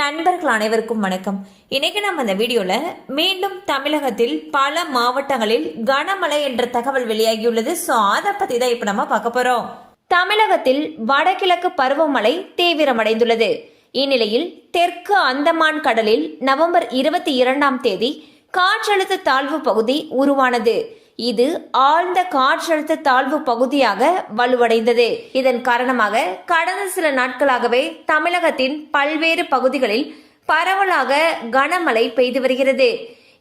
நண்பர்கள் அனைவருக்கும் வணக்கம். இன்னைக்கு நம்ம இந்த வீடியோவில் மீண்டும் தமிழகத்தில் பல மாவட்டங்களில் கனமழை என்ற தகவல் வெளியாகியுள்ளது. ஸோ அதை பற்றி தான் இப்போ நம்ம பார்க்க போகிறோம் தமிழகத்தில் வடகிழக்கு பருவமழை தீவிரமடைந்துள்ளது. இந்நிலையில் தெற்கு அந்தமான் கடலில் நவம்பர் இருபத்தி இரண்டாம் தேதி காற்றழுத்த தாழ்வு பகுதி உருவானது. இது ஆழ்ந்த காற்றழுத்த தாழ்வு பகுதியாக வலுவடைந்தது. இதன் காரணமாக கடந்த சில நாட்களாகவே தமிழகத்தின் பல்வேறு பகுதிகளில் பரவலாக கனமழை பெய்து வருகிறது.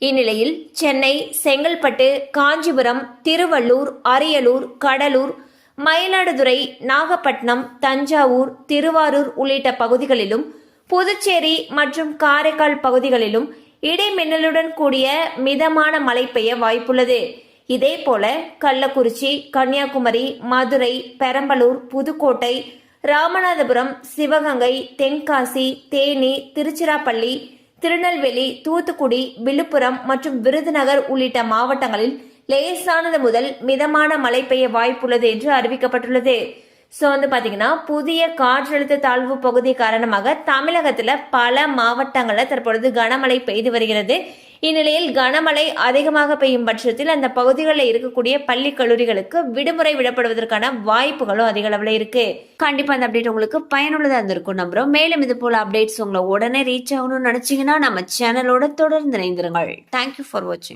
இந்நிலையில் சென்னை செங்கல்பட்டு காஞ்சிபுரம் திருவள்ளூர் அரியலூர் கடலூர் மயிலாடுதுறை நாகப்பட்டினம் தஞ்சாவூர் திருவாரூர் உள்ளிட்ட பகுதிகளிலும் புதுச்சேரி மற்றும் காரைக்கால் பகுதிகளிலும் இடைமின்னலுடன் கூடிய மிதமான மழை பெய்ய வாய்ப்புள்ளது. இதேபோல கள்ளக்குறிச்சி கன்னியாகுமரி மதுரை பெரம்பலூர் புதுக்கோட்டை ராமநாதபுரம் சிவகங்கை தென்காசி தேனி திருச்சிராப்பள்ளி திருநெல்வேலி தூத்துக்குடி விழுப்புரம் மற்றும் விருதுநகர் உள்ளிட்ட மாவட்டங்களில் லேசானது முதல் மிதமான மழை பெய்ய வாய்ப்புள்ளது என்று அறிவிக்கப்பட்டுள்ளது. ஸோ வந்து பார்த்தீங்கன்னா புதிய காற்றழுத்த தாழ்வு பகுதி காரணமாக தமிழகத்தில் பல மாவட்டங்களில் தற்பொழுது கனமழை பெய்து வருகிறது. இந்நிலையில் கனமழை அதிகமாக பெய்யும் பட்சத்தில் அந்த பகுதிகளில் இருக்கக்கூடிய பள்ளி கல்லூரிகளுக்கு விடுமுறை விடப்படுவதற்கான வாய்ப்புகளும் அதிக அளவில் இருக்கு. கண்டிப்பா அந்த அப்டேட் உங்களுக்கு பயனுள்ளதா இருந்திருக்கும் நம்புறோம். மேலும் இது போல அப்டேட்ஸ் உங்களை உடனே ரீச் ஆகணும்னு நினைச்சீங்கன்னா நம்ம சேனலோட தொடர்ந்து இணைந்திருங்கள். தேங்க்யூ ஃபார் வாட்சிங்